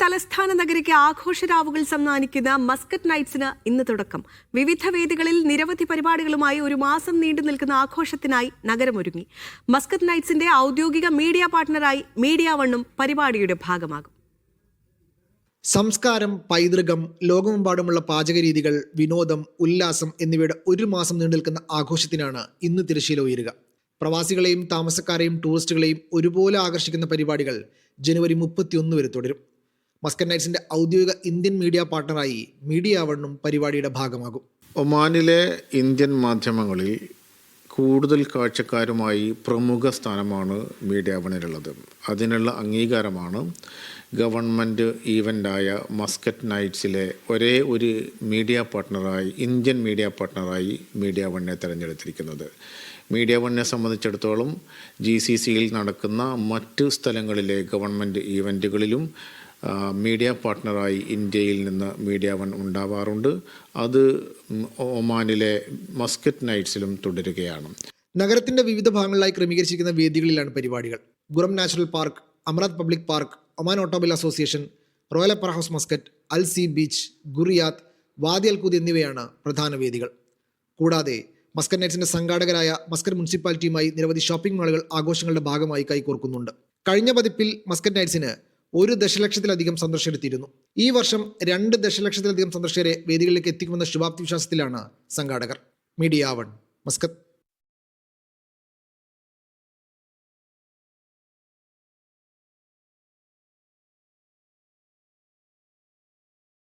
തലസ്ഥാന നഗരിക്ക് ആഘോഷരാവുകൾ സമ്മാനിക്കുന്ന മസ്കറ്റ് നൈറ്റ്സിന് ഇന്ന് തുടക്കം. വിവിധ വേദികളിൽ നിരവധി പരിപാടികളുമായി ഒരു മാസം നീണ്ടു നിൽക്കുന്ന ആഘോഷത്തിനായി നഗരമൊരുങ്ങി. മസ്കറ്റ് നൈറ്റ്സിന്റെ ഔദ്യോഗിക മീഡിയ പാർട്ണറായി മീഡിയ വണ്ണും പരിപാടിയുടെ ഭാഗമാകും. സംസ്കാരം പൈതൃകം ലോകമെമ്പാടുമുള്ള പാചകരീതികൾ വിനോദം ഉല്ലാസം എന്നിവയുടെ ഒരു മാസം നീണ്ടു നിൽക്കുന്ന ആഘോഷത്തിനാണ് ഇന്ന് തിരശ്ശീല ഉയരുക. പ്രവാസികളെയും താമസക്കാരെയും ടൂറിസ്റ്റുകളെയും ഒരുപോലെ ആകർഷിക്കുന്ന പരിപാടികൾ ജനുവരി മുപ്പത്തിയൊന്ന് വരെ തുടരും. മസ്കറ്റ് നൈറ്റ്സിന്റെ ഔദ്യോഗിക ഇന്ത്യൻ മീഡിയ പാർട്ണറായി മീഡിയ വണ്ണും പരിപാടിയുടെ ഭാഗമാകും. ഒമാനിലെ ഇന്ത്യൻ മാധ്യമങ്ങളിൽ കൂടുതൽ കാഴ്ചക്കാരുമായി പ്രമുഖ സ്ഥാനമാണ് മീഡിയ വണിലുള്ളത് അതിനുള്ള അംഗീകാരമാണ് ഗവൺമെന്റ് ഈവന്റായ മസ്കറ്റ് നൈറ്റ്സിലെ ഒരേ ഒരു മീഡിയ പാർട്ണറായി ഇന്ത്യൻ മീഡിയ പാർട്ണറായി മീഡിയ വണ്ണിനെ തിരഞ്ഞെടുത്തിരിക്കുന്നത്. മീഡിയ വണ്ണിനെ സംബന്ധിച്ചിടത്തോളം ജി സി സിയിൽ നടക്കുന്ന മറ്റ് സ്ഥലങ്ങളിലെ ഗവൺമെന്റ് ഈവന്റുകളിലും മീഡിയ പാർട്ട്ണറായി ഇന്ത്യയിൽ നിന്ന് മീഡിയ വൺ ഉണ്ടാവാറുണ്ട്. അത് ഒമാനിലെ മസ്കറ്റ് നൈറ്റ്സിലും തുടരുകയാണ്. നഗരത്തിന്റെ വിവിധ ഭാഗങ്ങളിലായി ക്രമീകരിച്ചിരിക്കുന്ന വേദികളിലാണ് പരിപാടികൾ. Qurum national park Amerat public park Oman automobile association royal opera house Muscat Al C beach Quriyat Wadi Al Khoud എന്നിവയാണ് പ്രധാന വേദികൾ. കൂടാതെ മസ്കറ്റ് നൈറ്റ്സിന്റെ സംഘാടകരായ മസ്കറ്റ് മുനിസിപ്പാലിറ്റിയുമായി നിരവധി ഷോപ്പിംഗ് മാളുകൾ ആഘോഷങ്ങളുടെ ഭാഗമായി കൈകോർക്കുന്നുണ്ട്. കഴിഞ്ഞ പതിപ്പിൽ മസ്കറ്റ് നൈറ്റ്സിന് ഒരു ദശലക്ഷത്തിലധികം സന്ദർശകരെത്തിയിരുന്നു ഈ വർഷം രണ്ട് ദശലക്ഷത്തിലധികം സന്ദർശകരെ വേദികളിലേക്ക് എത്തിക്കുമെന്ന ശുഭാപ്തി വിശ്വാസത്തിലാണ് സംഘാടകർ. Media one. മസ്കത്ത്.